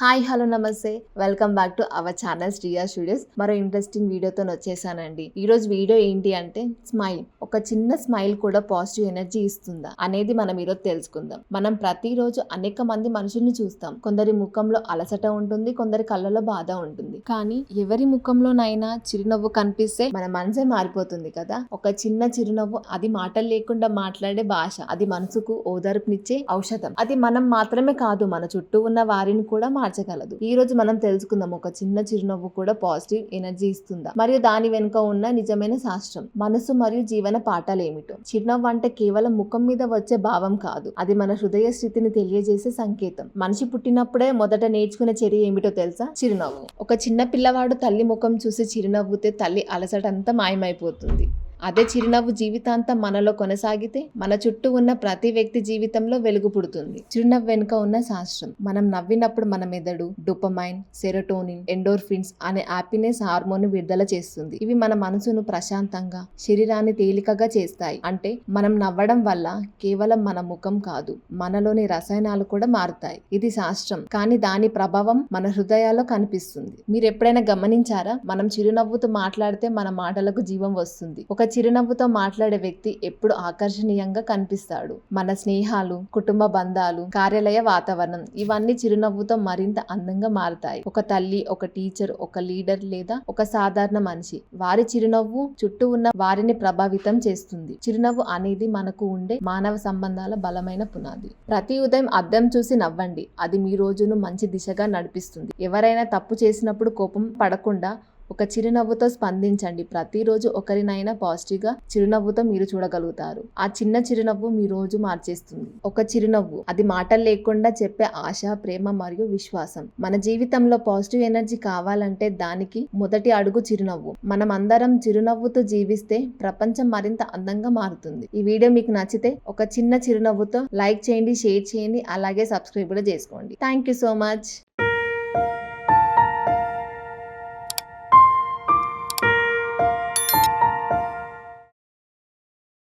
Hi hello నమస్తే. Welcome back to our channel Riya studios మరో interesting వీడియోతో వచ్చేసానండి. ఈరోజు వీడియో ఏంటి అంటే స్మైల్ ఒక చిన్న స్మైల్ కూడా పాజిటివ్ ఎనర్జీ ఇస్తుందా అనేది మనం ఈరోజు తెలుసుకుందాం. మనం ప్రతిరోజు అనేక మంది మనుషుల్ని చూస్తాం. కొందరి ముఖంలో అలసట ఉంటుంది కొందరి కళ్ళలో బాధ ఉంటుంది. కానీ ఎవరి ముఖంలోనైనా చిరునవ్వు కనిపిస్తే మన మనసే మారిపోతుంది కదా? ఒక చిన్న చిరునవ్వు అది మాటలు లేకుండా మాట్లాడే భాష. అది మనసుకు ఓదార్పునిచ్చే ఔషధం. అది మనం మాత్రమే కాదు మన చుట్టూ ఉన్న వారిని కూడా మార్చగలదు. ఈ రోజు మనం తెలుసుకుందాం ఒక చిన్న చిరునవ్వు కూడా పాజిటివ్ ఎనర్జీ ఇస్తుందా? మరియు దాని వెనుక ఉన్న నిజమైన శాస్త్రం మనసు మరియు జీవన పాఠాలు ఏమిటో చిరునవ్వు అంటే కేవలం ముఖం మీద వచ్చే భావం కాదు. అది మన హృదయ స్థితిని తెలియజేసే సంకేతం. మనిషి పుట్టినప్పుడే మొదట నేర్చుకునే చర్య ఏమిటో తెలుసా? చిరునవ్వు. ఒక చిన్న పిల్లవాడు తల్లి ముఖం చూసి చిరునవ్వుతే తల్లి అలసటంతా మాయమైపోతుంది. అదే చిరునవ్వు జీవితాంతం మనలో కొనసాగితే మన చుట్టూ ఉన్న ప్రతి వ్యక్తి జీవితంలో వెలుగు పుడుతుంది. చిరునవ్వు వెనుక ఉన్న శాస్త్రం మనం నవ్వినప్పుడు మన మెదడు డొపమైన్ సెరోటోనిన్ ఎండోర్ఫిన్స్ అనే హ్యాపీనెస్ హార్మోన్ విడుదల చేస్తుంది. ఇవి మన మనసును ప్రశాంతంగా శరీరాన్ని తేలికగా చేస్తాయి. అంటే మనం నవ్వడం వల్ల కేవలం మన ముఖం కాదు మనలోని రసాయనాలు కూడా మారుతాయి. ఇది శాస్త్రం. కానీ దాని ప్రభావం మన హృదయాల్లో కనిపిస్తుంది. మీరు ఎప్పుడైనా గమనించారా? మనం చిరునవ్వుతో మాట్లాడితే మన మాటలకు జీవం వస్తుంది. ఒక చిరునవ్వుతో మాట్లాడే వ్యక్తి ఎప్పుడు ఆకర్షణీయంగా కనిపిస్తాడు. మన స్నేహాలు కుటుంబ బంధాలు కార్యాలయ వాతావరణం ఇవన్నీ చిరునవ్వుతో మరింత అందంగా మారుతాయి. ఒక తల్లి ఒక టీచర్ ఒక లీడర్ లేదా ఒక సాధారణ మనిషి. వారి చిరునవ్వు చుట్టూ ఉన్న వారిని ప్రభావితం చేస్తుంది. చిరునవ్వు అనేది మనకు ఉండే మానవ సంబంధాల బలమైన పునాది. ప్రతి ఉదయం అద్దం చూసి నవ్వండి. అది మీ రోజును మంచి దిశగా నడిపిస్తుంది. ఎవరైనా తప్పు చేసినప్పుడు కోపం పడకుండా ఒక చిరునవ్వుతో స్పందించండి. ప్రతిరోజు ఒకరినైనా పాజిటివ్గా చిరునవ్వుతో మీరు చూడగలుగుతారు. ఆ చిన్న చిరునవ్వు మీ రోజు మార్చేస్తుంది. ఒక చిరునవ్వు అది మాటలు లేకుండా చెప్పే ఆశ ప్రేమ మరియు విశ్వాసం. మన జీవితంలో పాజిటివ్ ఎనర్జీ కావాలంటే దానికి మొదటి అడుగు చిరునవ్వు. మనం అందరం చిరునవ్వుతో జీవిస్తే ప్రపంచం మరింత అందంగా మారుతుంది. ఈ వీడియో మీకు నచ్చితే ఒక చిన్న చిరునవ్వుతో లైక్ చేయండి షేర్ చేయండి అలాగే సబ్స్క్రైబ్ కూడా చేసుకోండి. Thank you so much.